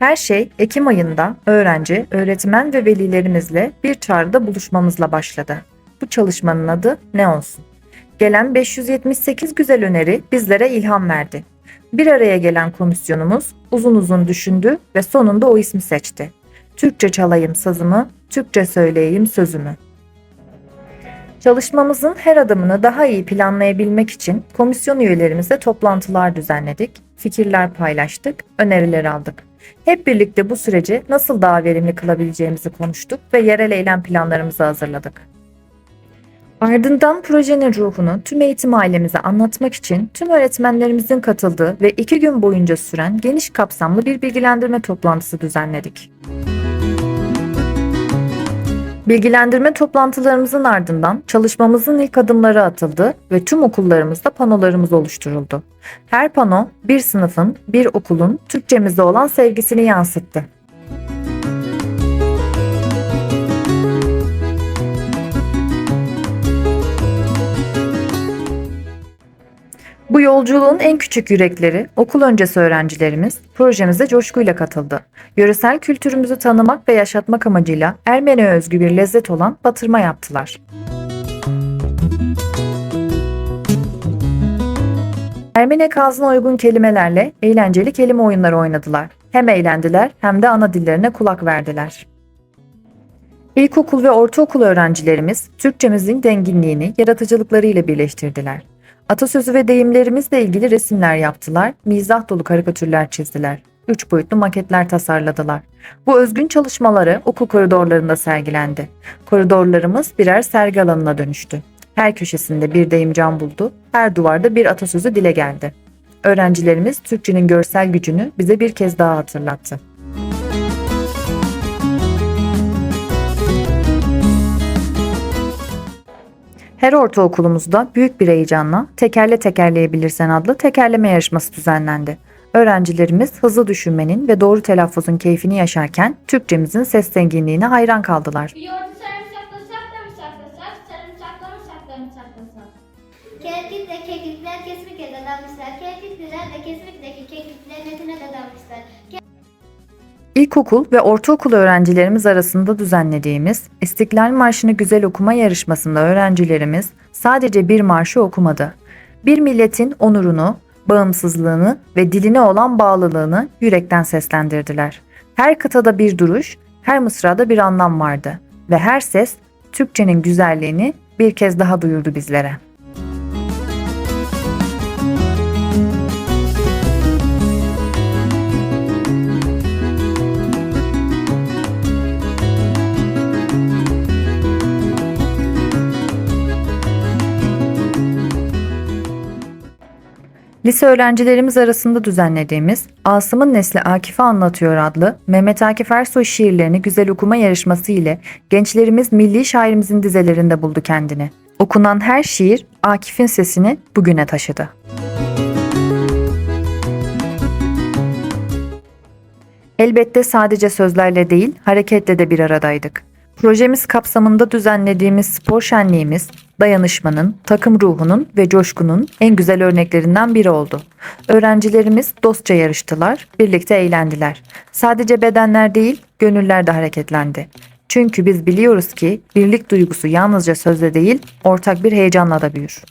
Her şey Ekim ayında öğrenci, öğretmen ve velilerimizle bir çağrıda buluşmamızla başladı. Bu çalışmanın adı ne olsun? Gelen 578 güzel öneri bizlere ilham verdi. Bir araya gelen komisyonumuz uzun uzun düşündü ve sonunda o ismi seçti. Türkçe çalayım sazımı, Türkçe söyleyeyim sözümü. Çalışmamızın her adımını daha iyi planlayabilmek için komisyon üyelerimizle toplantılar düzenledik, fikirler paylaştık, öneriler aldık. Hep birlikte bu süreci nasıl daha verimli kılabileceğimizi konuştuk ve yerel eylem planlarımızı hazırladık. Ardından projenin ruhunu tüm eğitim ailemize anlatmak için tüm öğretmenlerimizin katıldığı ve iki gün boyunca süren geniş kapsamlı bir bilgilendirme toplantısı düzenledik. Bilgilendirme toplantılarımızın ardından çalışmamızın ilk adımları atıldı ve tüm okullarımızda panolarımız oluşturuldu. Her pano bir sınıfın, bir okulun Türkçemize olan sevgisini yansıttı. Bu yolculuğun en küçük yürekleri, okul öncesi öğrencilerimiz projemize coşkuyla katıldı. Yöresel kültürümüzü tanımak ve yaşatmak amacıyla Ermeni'ye özgü bir lezzet olan batırma yaptılar. Ermeni kazına uygun kelimelerle eğlenceli kelime oyunları oynadılar. Hem eğlendiler hem de ana dillerine kulak verdiler. İlkokul ve ortaokul öğrencilerimiz Türkçemizin denginliğini yaratıcılıklarıyla birleştirdiler. Atasözü ve deyimlerimizle ilgili resimler yaptılar, mizah dolu karikatürler çizdiler, üç boyutlu maketler tasarladılar. Bu özgün çalışmaları okul koridorlarında sergilendi. Koridorlarımız birer sergi alanına dönüştü. Her köşesinde bir deyim can buldu, her duvarda bir atasözü dile geldi. Öğrencilerimiz Türkçenin görsel gücünü bize bir kez daha hatırlattı. Her ortaokulumuzda büyük bir heyecanla Tekerle Tekerleyebilirsen adlı tekerleme yarışması düzenlendi. Öğrencilerimiz hızlı düşünmenin ve doğru telaffuzun keyfini yaşarken Türkçemizin ses zenginliğine hayran kaldılar. Bir İlkokul ve ortaokul öğrencilerimiz arasında düzenlediğimiz İstiklal Marşı'nı güzel okuma yarışmasında öğrencilerimiz sadece bir marşı okumadı. Bir milletin onurunu, bağımsızlığını ve diline olan bağlılığını yürekten seslendirdiler. Her kıtada bir duruş, her mısrada bir anlam vardı ve her ses Türkçenin güzelliğini bir kez daha duyurdu bizlere. Lise öğrencilerimiz arasında düzenlediğimiz Asım'ın Nesli Akif'i Anlatıyor adlı Mehmet Akif Ersoy şiirlerini güzel okuma yarışması ile gençlerimiz milli şairimizin dizelerinde buldu kendini. Okunan her şiir Akif'in sesini bugüne taşıdı. Elbette sadece sözlerle değil, hareketle de bir aradaydık. Projemiz kapsamında düzenlediğimiz spor şenliğimiz, dayanışmanın, takım ruhunun ve coşkunun en güzel örneklerinden biri oldu. Öğrencilerimiz dostça yarıştılar, birlikte eğlendiler. Sadece bedenler değil, gönüller de hareketlendi. Çünkü biz biliyoruz ki birlik duygusu yalnızca sözle değil, ortak bir heyecanla da büyür.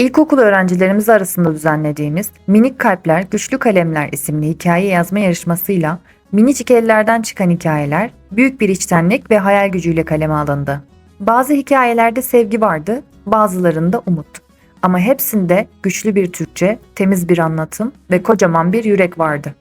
İlkokul öğrencilerimiz arasında düzenlediğimiz Minik Kalpler Güçlü Kalemler isimli hikaye yazma yarışmasıyla minicik ellerden çıkan hikayeler büyük bir içtenlik ve hayal gücüyle kaleme alındı. Bazı hikayelerde sevgi vardı, bazılarında umut. Ama hepsinde güçlü bir Türkçe, temiz bir anlatım ve kocaman bir yürek vardı.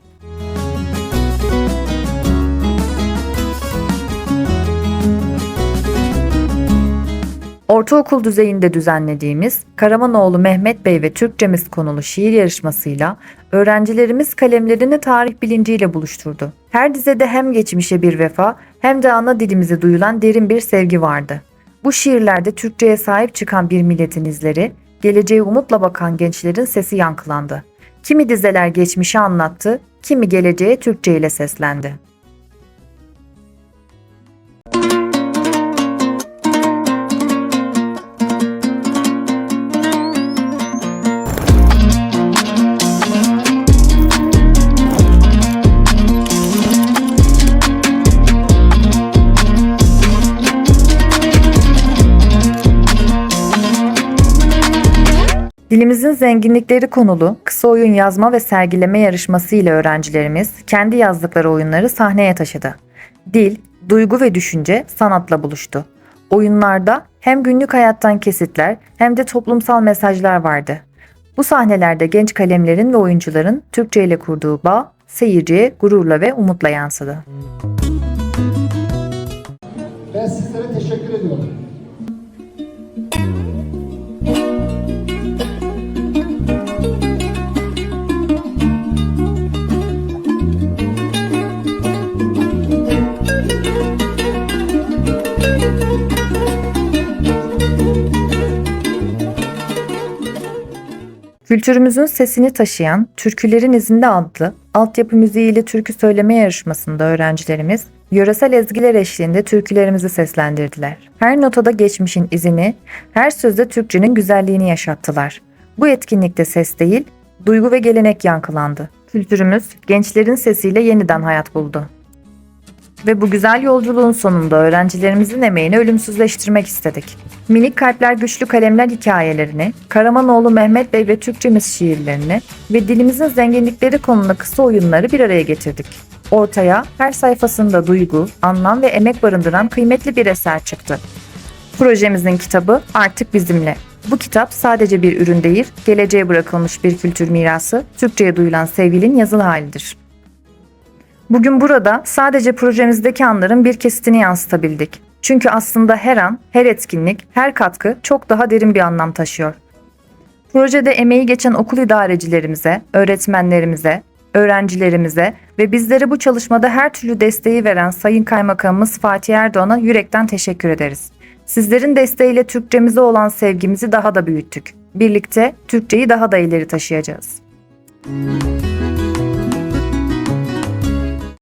Ortaokul düzeyinde düzenlediğimiz Karamanoğlu Mehmet Bey ve Türkçemiz konulu şiir yarışmasıyla öğrencilerimiz kalemlerini tarih bilinciyle buluşturdu. Her dizede hem geçmişe bir vefa hem de ana dilimize duyulan derin bir sevgi vardı. Bu şiirlerde Türkçe'ye sahip çıkan bir milletin izleri, geleceğe umutla bakan gençlerin sesi yankılandı. Kimi dizeler geçmişi anlattı, kimi geleceğe Türkçe ile seslendi. Dilimizin zenginlikleri konulu kısa oyun yazma ve sergileme yarışması ile öğrencilerimiz kendi yazdıkları oyunları sahneye taşıdı. Dil, duygu ve düşünce sanatla buluştu. Oyunlarda hem günlük hayattan kesitler hem de toplumsal mesajlar vardı. Bu sahnelerde genç kalemlerin ve oyuncuların Türkçe ile kurduğu bağ seyirciye gururla ve umutla yansıdı. Ben Kültürümüzün sesini taşıyan Türkülerin İzinde adlı altyapı müziğiyle türkü söyleme yarışmasında öğrencilerimiz yöresel ezgiler eşliğinde türkülerimizi seslendirdiler. Her notada geçmişin izini, her sözde Türkçenin güzelliğini yaşattılar. Bu etkinlikte ses değil, duygu ve gelenek yankılandı. Kültürümüz gençlerin sesiyle yeniden hayat buldu. Ve bu güzel yolculuğun sonunda öğrencilerimizin emeğini ölümsüzleştirmek istedik. Minik Kalpler Güçlü Kalemler hikayelerini, Karamanoğlu Mehmet Bey ve Türkçemiz şiirlerini ve dilimizin zenginlikleri konulu kısa oyunları bir araya getirdik. Ortaya her sayfasında duygu, anlam ve emek barındıran kıymetli bir eser çıktı. Projemizin kitabı artık bizimle. Bu kitap sadece bir ürün değil, geleceğe bırakılmış bir kültür mirası, Türkçe'ye duyulan sevginin yazılı halidir. Bugün burada sadece projemizdeki anların bir kesitini yansıtabildik. Çünkü aslında her an, her etkinlik, her katkı çok daha derin bir anlam taşıyor. Projede emeği geçen okul idarecilerimize, öğretmenlerimize, öğrencilerimize ve bizlere bu çalışmada her türlü desteği veren Sayın Kaymakamımız Fatih Erdoğan'a yürekten teşekkür ederiz. Sizlerin desteğiyle Türkçemize olan sevgimizi daha da büyüttük. Birlikte Türkçeyi daha da ileri taşıyacağız.